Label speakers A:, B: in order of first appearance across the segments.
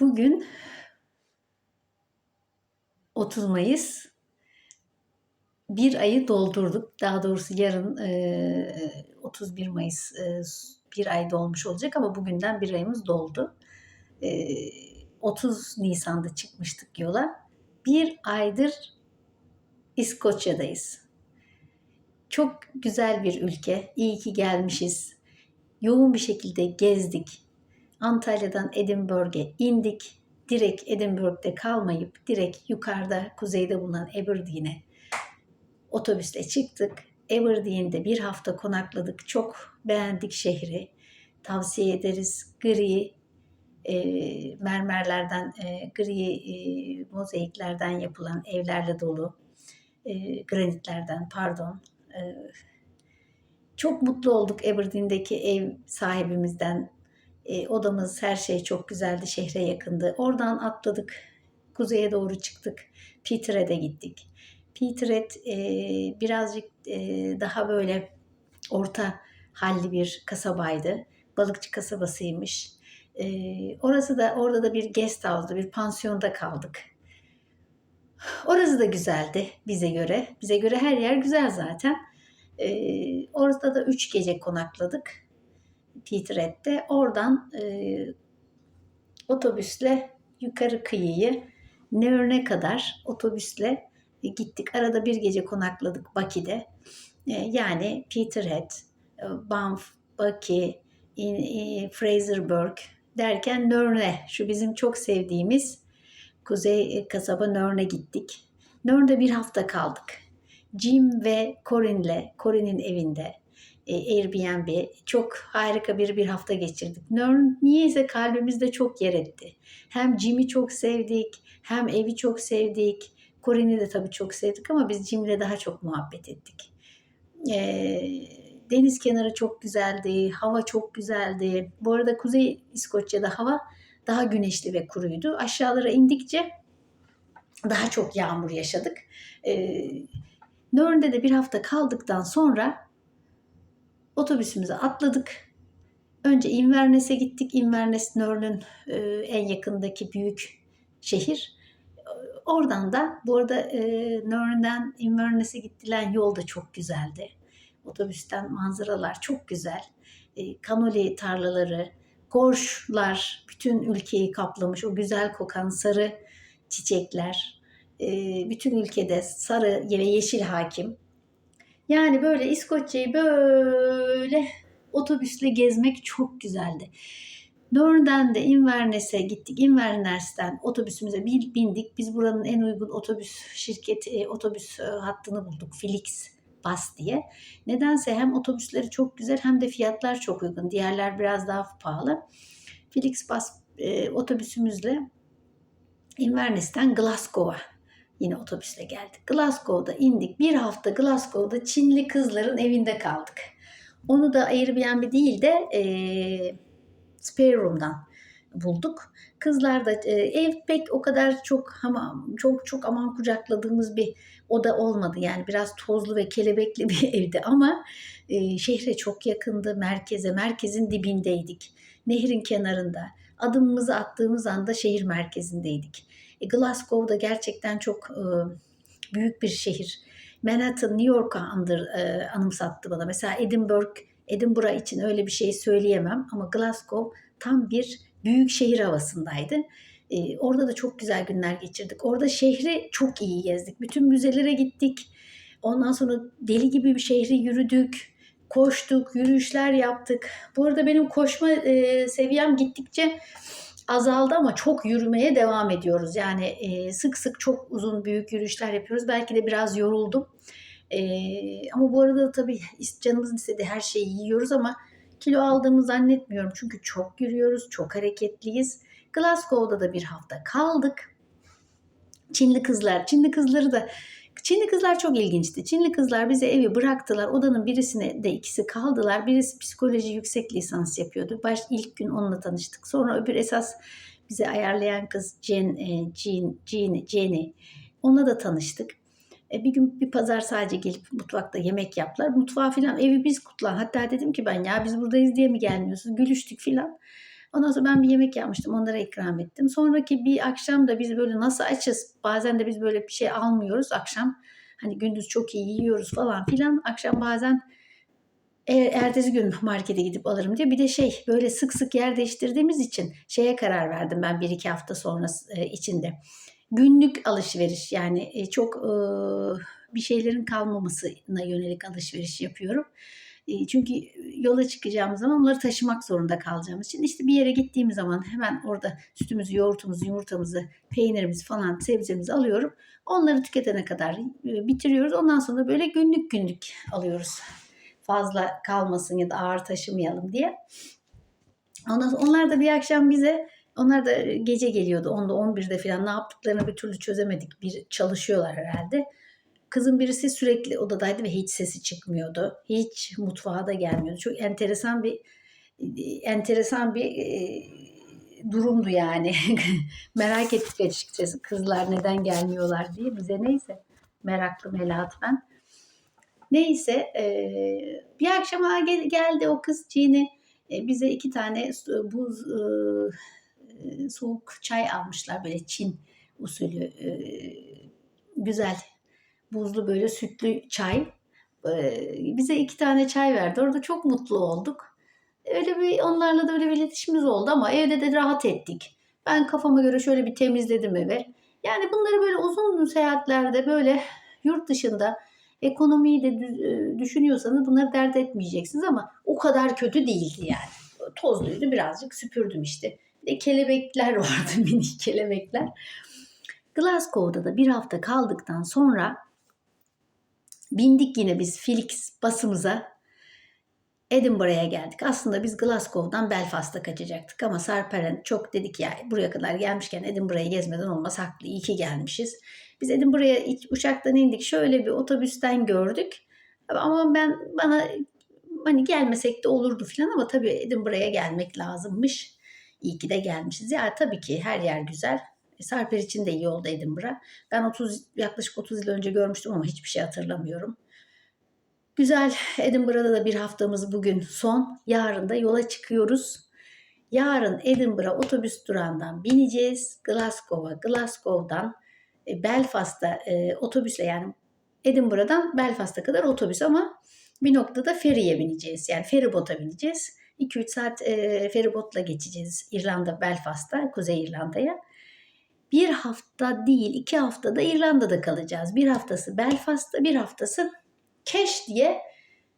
A: Bugün 30 Mayıs. Bir ayı doldurduk. Daha doğrusu yarın e, 31 Mayıs e, bir ay dolmuş olacak ama bugünden bir ayımız doldu. E, 30 Nisan'da çıkmıştık yola. Bir aydır İskoçya'dayız. Çok güzel bir ülke. İyi ki gelmişiz. Yoğun bir şekilde gezdik. Antalya'dan Edinburgh'e indik. Direkt Edinburgh'de kalmayıp direkt yukarıda kuzeyde bulunan Aberdeen'e otobüsle çıktık. Aberdeen'de bir hafta konakladık. Çok beğendik şehri. Tavsiye ederiz. Gri e, mermerlerden, e, gri e, mozaiklerden yapılan evlerle dolu. E, granitlerden pardon. E, çok mutlu olduk Aberdeen'deki ev sahibimizden. E, odamız her şey çok güzeldi. Şehre yakındı. Oradan atladık. Kuzeye doğru çıktık. Peterhead'e gittik. Peterhead e, birazcık e, daha böyle orta halli bir kasabaydı. Balıkçı kasabasıymış. E, orası da orada da bir guest house'da, bir pansiyonda kaldık. Orası da güzeldi bize göre. Bize göre her yer güzel zaten. E, orada da üç gece konakladık. Peterhead'de. Oradan e, otobüsle yukarı kıyıyı Neörne kadar otobüsle gittik. Arada bir gece konakladık Baki'de. E, yani Peterhead, e, Banff, Baki, e, Fraserburg derken Nörne, şu bizim çok sevdiğimiz kuzey kasaba Nörne gittik. Nörne'de bir hafta kaldık. Jim ve Corinne'le, Corinne'in evinde Airbnb çok harika bir bir hafta geçirdik. Nörn niyeyse kalbimizde çok yer etti. Hem Jim'i çok sevdik, hem evi çok sevdik. Corinne'i de tabii çok sevdik ama biz Jim'le daha çok muhabbet ettik. E, deniz kenarı çok güzeldi, hava çok güzeldi. Bu arada Kuzey İskoçya'da hava daha güneşli ve kuruydu. Aşağılara indikçe daha çok yağmur yaşadık. E, Nörn'de de bir hafta kaldıktan sonra otobüsümüze atladık. Önce Inverness'e gittik. Inverness Nörn'ün e, en yakındaki büyük şehir. Oradan da bu arada e, Nörn'den Inverness'e gittilen yol da çok güzeldi. Otobüsten manzaralar çok güzel. E, kanoli tarlaları, gorşlar bütün ülkeyi kaplamış. O güzel kokan sarı çiçekler. E, bütün ülkede sarı ve yeşil hakim. Yani böyle İskoçya'yı böyle otobüsle gezmek çok güzeldi. Nörn'den de Inverness'e gittik. Inverness'ten otobüsümüze bindik. Biz buranın en uygun otobüs şirketi, otobüs hattını bulduk. Felix Bus diye. Nedense hem otobüsleri çok güzel hem de fiyatlar çok uygun. Diğerler biraz daha pahalı. Felix Bus e, otobüsümüzle Inverness'ten Glasgow'a yine otobüsle geldik. Glasgow'da indik. Bir hafta Glasgow'da Çinli kızların evinde kaldık. Onu da Airbnb değil de e, spare room'dan bulduk. Kızlar da e, ev pek o kadar çok ama çok çok aman kucakladığımız bir oda olmadı. Yani biraz tozlu ve kelebekli bir evdi ama e, şehre çok yakındı merkeze. Merkezin dibindeydik. Nehrin kenarında. Adımımızı attığımız anda şehir merkezindeydik. E, Glasgow da gerçekten çok e, büyük bir şehir. Manhattan, New York'a andır, e, anımsattı bana. Mesela Edinburgh, Edinburgh için öyle bir şey söyleyemem ama Glasgow tam bir büyük şehir havasındaydı. E, orada da çok güzel günler geçirdik. Orada şehri çok iyi gezdik. Bütün müzelere gittik. Ondan sonra deli gibi bir şehri yürüdük. Koştuk, yürüyüşler yaptık. Bu arada benim koşma e, seviyem gittikçe azaldı ama çok yürümeye devam ediyoruz. Yani e, sık sık çok uzun büyük yürüyüşler yapıyoruz. Belki de biraz yoruldum. E, ama bu arada tabii canımızın istediği her şeyi yiyoruz ama kilo aldığımı zannetmiyorum. Çünkü çok yürüyoruz, çok hareketliyiz. Glasgow'da da bir hafta kaldık. Çinli kızlar, Çinli kızları da Çinli kızlar çok ilginçti. Çinli kızlar bize evi bıraktılar. Odanın birisine de ikisi kaldılar. Birisi psikoloji yüksek lisans yapıyordu. Baş ilk gün onunla tanıştık. Sonra öbür esas bize ayarlayan kız Jen, e, Jean, Jean, Jenny. Onunla da tanıştık. E, bir gün bir pazar sadece gelip mutfakta yemek yaptılar. Mutfağı filan evi biz kutlan. Hatta dedim ki ben ya biz buradayız diye mi gelmiyorsunuz? Gülüştük filan. Ondan sonra ben bir yemek yapmıştım. Onlara ikram ettim. Sonraki bir akşam da biz böyle nasıl açız? Bazen de biz böyle bir şey almıyoruz akşam. Hani gündüz çok iyi yiyoruz falan filan. Akşam bazen e, ertesi gün markete gidip alırım diye. Bir de şey böyle sık sık yer değiştirdiğimiz için şeye karar verdim ben bir iki hafta sonrası e, içinde. Günlük alışveriş yani e, çok bir şeylerin kalmamasına yönelik alışveriş yapıyorum. Çünkü yola çıkacağımız zaman onları taşımak zorunda kalacağımız için işte bir yere gittiğim zaman hemen orada sütümüzü, yoğurtumuzu, yumurtamızı, peynirimizi falan sebzemizi alıyorum. Onları tüketene kadar bitiriyoruz. Ondan sonra böyle günlük günlük alıyoruz. Fazla kalmasın ya da ağır taşımayalım diye. Ondan sonra onlar da bir akşam bize onlar da gece geliyordu 10'da 11'de falan ne yaptıklarını bir türlü çözemedik. Bir çalışıyorlar herhalde. Kızın birisi sürekli odadaydı ve hiç sesi çıkmıyordu. Hiç mutfağa da gelmiyordu. Çok enteresan bir enteresan bir e, durumdu yani. Merak ettik açıkçası kızlar neden gelmiyorlar diye bize neyse. Meraklı Melahat ben. Neyse e, bir akşama gel, geldi o kız Cini e, bize iki tane buz e, soğuk çay almışlar böyle Çin usulü e, güzel buzlu böyle sütlü çay. E, bize iki tane çay verdi. Orada çok mutlu olduk. Öyle bir onlarla da öyle bir iletişimimiz oldu ama evde de rahat ettik. Ben kafama göre şöyle bir temizledim eve. Yani bunları böyle uzun seyahatlerde böyle yurt dışında ekonomiyi de düşünüyorsanız bunları dert etmeyeceksiniz ama o kadar kötü değildi yani. Tozluydu birazcık süpürdüm işte. Bir de kelebekler vardı minik kelebekler. Glasgow'da da bir hafta kaldıktan sonra bindik yine biz Felix basımıza Edinburgh'a geldik. Aslında biz Glasgow'dan Belfast'a kaçacaktık ama Sarperen çok dedik ya buraya kadar gelmişken Edinburgh'ı gezmeden olmaz haklı iyi ki gelmişiz. Biz Edinburgh'a uçaktan indik şöyle bir otobüsten gördük. Ama ben bana hani gelmesek de olurdu falan ama tabii Edinburgh'a gelmek lazımmış. İyi ki de gelmişiz. Ya tabii ki her yer güzel. Sarper için de iyi oldu Edinburgh. Ben 30 yaklaşık 30 yıl önce görmüştüm ama hiçbir şey hatırlamıyorum. Güzel Edinburgh'da da bir haftamız bugün son. Yarın da yola çıkıyoruz. Yarın Edinburgh otobüs durağından bineceğiz. Glasgow'a, Glasgow'dan e, Belfast'a e, otobüsle yani Edinburgh'dan Belfast'a kadar otobüs ama bir noktada feriye bineceğiz. Yani feribota bineceğiz. 2-3 saat e, feribotla geçeceğiz İrlanda, Belfast'a, Kuzey İrlanda'ya. Bir hafta değil, iki haftada İrlanda'da kalacağız. Bir haftası Belfast'ta, bir haftası Keş diye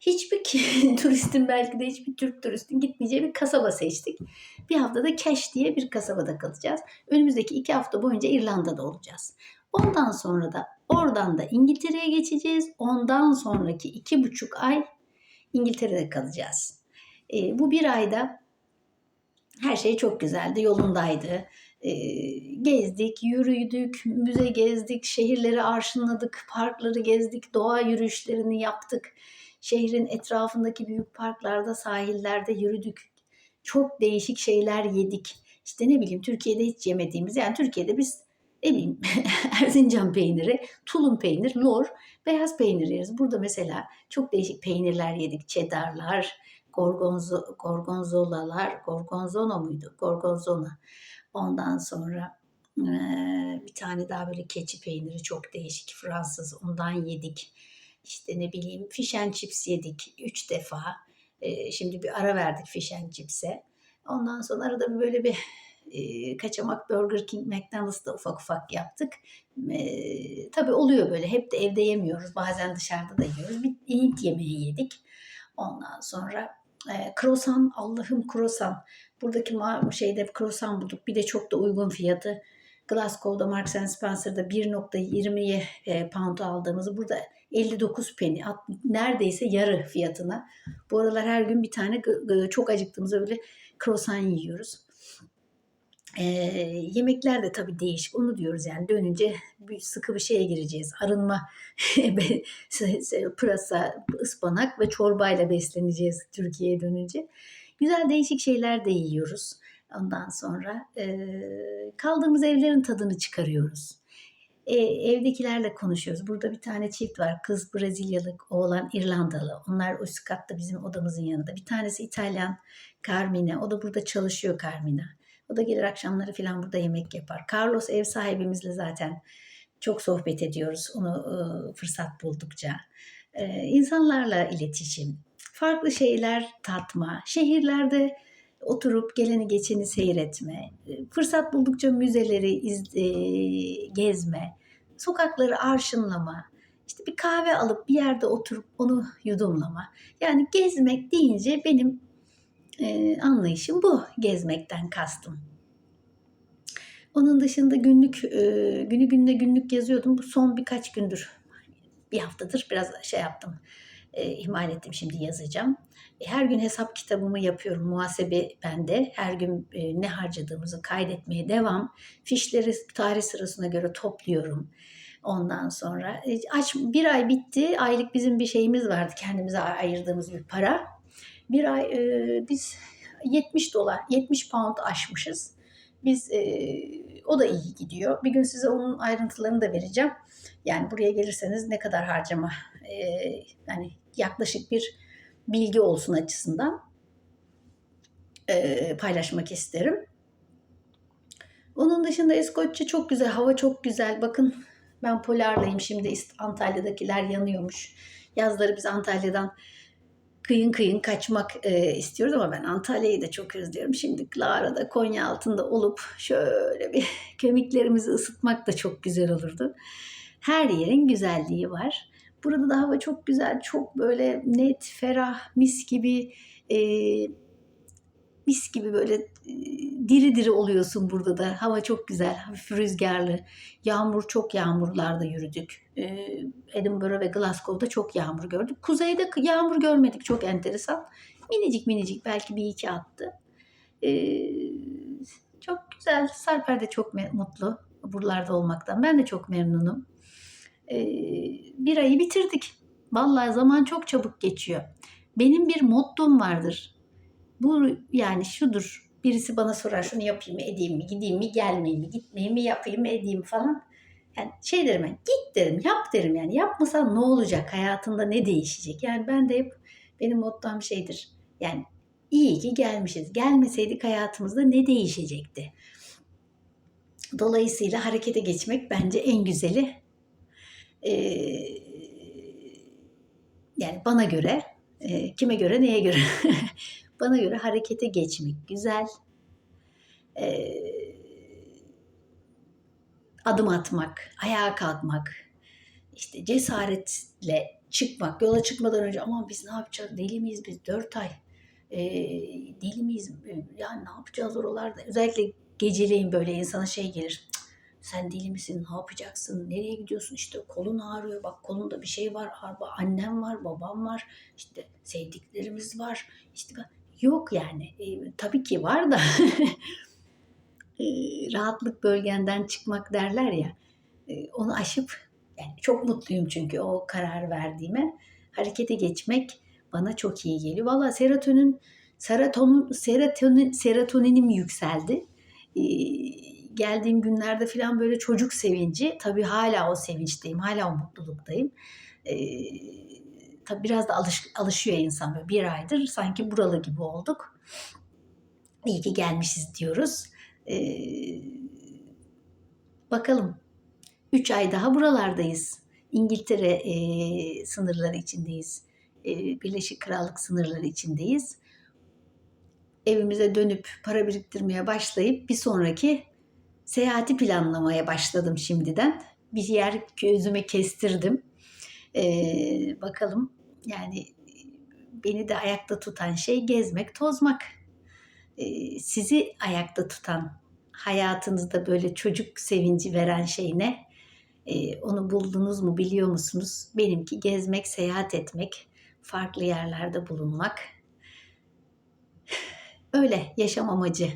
A: hiçbir turistin belki de hiçbir Türk turistin gitmeyeceği bir kasaba seçtik. Bir haftada Keş diye bir kasabada kalacağız. Önümüzdeki iki hafta boyunca İrlanda'da olacağız. Ondan sonra da oradan da İngiltere'ye geçeceğiz. Ondan sonraki iki buçuk ay İngiltere'de kalacağız. E, bu bir ayda her şey çok güzeldi, yolundaydı. E, gezdik, yürüdük, müze gezdik, şehirleri arşınladık, parkları gezdik, doğa yürüyüşlerini yaptık. Şehrin etrafındaki büyük parklarda, sahillerde yürüdük. Çok değişik şeyler yedik. İşte ne bileyim Türkiye'de hiç yemediğimiz yani Türkiye'de biz ne bileyim Erzincan peyniri, tulum peynir, lor, beyaz peynir yeriz. Burada mesela çok değişik peynirler yedik. Cheddarlar, gorgonzo, gorgonzolalar, gorgonzola muydu? Gorgonzola. Ondan sonra bir tane daha böyle keçi peyniri çok değişik Fransız ondan yedik. İşte ne bileyim fish chips yedik üç defa. Şimdi bir ara verdik fish chips'e. Ondan sonra arada böyle bir kaçamak Burger King, McDonald's'ta ufak ufak yaptık. E, tabii oluyor böyle. Hep de evde yemiyoruz. Bazen dışarıda da yiyoruz. Bir Hint yemeği yedik. Ondan sonra e, croissant, Allah'ım croissant. Buradaki şeyde croissant bulduk. Bir de çok da uygun fiyatı. Glasgow'da Marks Spencer'da 1.20'ye e, pound aldığımızı burada 59 penny neredeyse yarı fiyatına. Bu aralar her gün bir tane çok acıktığımızda böyle croissant yiyoruz. Ee, yemekler de tabii değişik. Onu diyoruz yani dönünce bir sıkı bir şeye gireceğiz. Arınma, pırasa, ıspanak ve çorbayla besleneceğiz Türkiye'ye dönünce. Güzel değişik şeyler de yiyoruz. Ondan sonra e, kaldığımız evlerin tadını çıkarıyoruz. E, evdekilerle konuşuyoruz. Burada bir tane çift var. Kız Brezilyalı, oğlan İrlandalı. Onlar üst katta bizim odamızın yanında. Bir tanesi İtalyan, Carmine. O da burada çalışıyor Carmine. O da gelir akşamları falan burada yemek yapar. Carlos ev sahibimizle zaten çok sohbet ediyoruz. Onu e, fırsat buldukça. E, insanlarla iletişim, farklı şeyler tatma, şehirlerde oturup geleni geçeni seyretme, e, fırsat buldukça müzeleri iz, e, gezme, sokakları arşınlama, işte bir kahve alıp bir yerde oturup onu yudumlama. Yani gezmek deyince benim e, anlayışım bu gezmekten kastım. Onun dışında günlük e, günü gününe günlük yazıyordum. Bu son birkaç gündür bir haftadır biraz şey yaptım. E, ihmal ettim şimdi yazacağım. E, her gün hesap kitabımı yapıyorum. Muhasebe bende. Her gün ne harcadığımızı kaydetmeye devam. Fişleri tarih sırasına göre topluyorum. Ondan sonra aç bir ay bitti. Aylık bizim bir şeyimiz vardı. Kendimize ayırdığımız bir para. Bir ay e, biz 70 dolar, 70 pound aşmışız. Biz e, o da iyi gidiyor. Bir gün size onun ayrıntılarını da vereceğim. Yani buraya gelirseniz ne kadar harcama e, yani yaklaşık bir bilgi olsun açısından e, paylaşmak isterim. Onun dışında İskoçya çok güzel, hava çok güzel. Bakın ben Polar'dayım şimdi Antalya'dakiler yanıyormuş. Yazları biz Antalya'dan kıyın kıyın kaçmak e, istiyoruz ama ben Antalya'yı da çok özlüyorum. Şimdi Clara'da Konya altında olup şöyle bir kemiklerimizi ısıtmak da çok güzel olurdu. Her yerin güzelliği var. Burada da hava çok güzel, çok böyle net, ferah, mis gibi e, mis gibi böyle e, diri diri oluyorsun burada da. Hava çok güzel, hafif rüzgarlı. Yağmur çok yağmurlarda yürüdük. E, Edinburgh ve Glasgow'da çok yağmur gördük. Kuzeyde yağmur görmedik, çok enteresan. Minicik minicik belki bir iki attı. E, çok güzel. Sarper de çok mutlu buralarda olmaktan. Ben de çok memnunum. Bir ayı bitirdik. Vallahi zaman çok çabuk geçiyor. Benim bir mottom vardır bu yani şudur. Birisi bana sorar şunu yapayım mı, edeyim mi, gideyim mi, gelmeyeyim mi, gitmeyeyim mi, yapayım mı, edeyim falan. Yani şey derim ben, git derim, yap derim yani. Yapmasan ne olacak, hayatında ne değişecek? Yani ben de hep benim mottom şeydir. Yani iyi ki gelmişiz. Gelmeseydik hayatımızda ne değişecekti? Dolayısıyla harekete geçmek bence en güzeli. Ee, yani bana göre, e, kime göre, neye göre Bana göre harekete geçmek güzel. Ee, adım atmak, ayağa kalkmak, işte cesaretle çıkmak, yola çıkmadan önce aman biz ne yapacağız, deli miyiz biz dört ay, e, deli miyiz, yani ne yapacağız oralarda, özellikle geceleyin böyle insana şey gelir, sen deli misin, ne yapacaksın, nereye gidiyorsun, işte kolun ağrıyor, bak kolunda bir şey var, annem var, babam var, işte sevdiklerimiz var, işte Yok yani. E, tabii ki var da e, rahatlık bölgenden çıkmak derler ya. E, onu aşıp yani çok mutluyum çünkü o karar verdiğime harekete geçmek bana çok iyi geliyor. Valla serotonin serotonin serotonin serotoninim yükseldi. E, geldiğim günlerde falan böyle çocuk sevinci. Tabii hala o sevinçteyim. Hala o mutluluktayım. E, tabii biraz da alış, alışıyor insan böyle bir aydır sanki buralı gibi olduk. İyi ki gelmişiz diyoruz. Ee, bakalım. Üç ay daha buralardayız. İngiltere e, sınırları içindeyiz. E, Birleşik Krallık sınırları içindeyiz. Evimize dönüp para biriktirmeye başlayıp bir sonraki seyahati planlamaya başladım şimdiden. Bir yer gözüme kestirdim. Ee, bakalım yani beni de ayakta tutan şey gezmek, tozmak. Ee, sizi ayakta tutan, hayatınızda böyle çocuk sevinci veren şey ne? Ee, onu buldunuz mu, biliyor musunuz? Benimki gezmek, seyahat etmek, farklı yerlerde bulunmak. Öyle yaşam amacı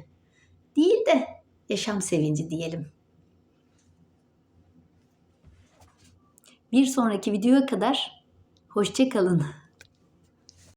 A: değil de yaşam sevinci diyelim. Bir sonraki videoya kadar Hoşçakalın.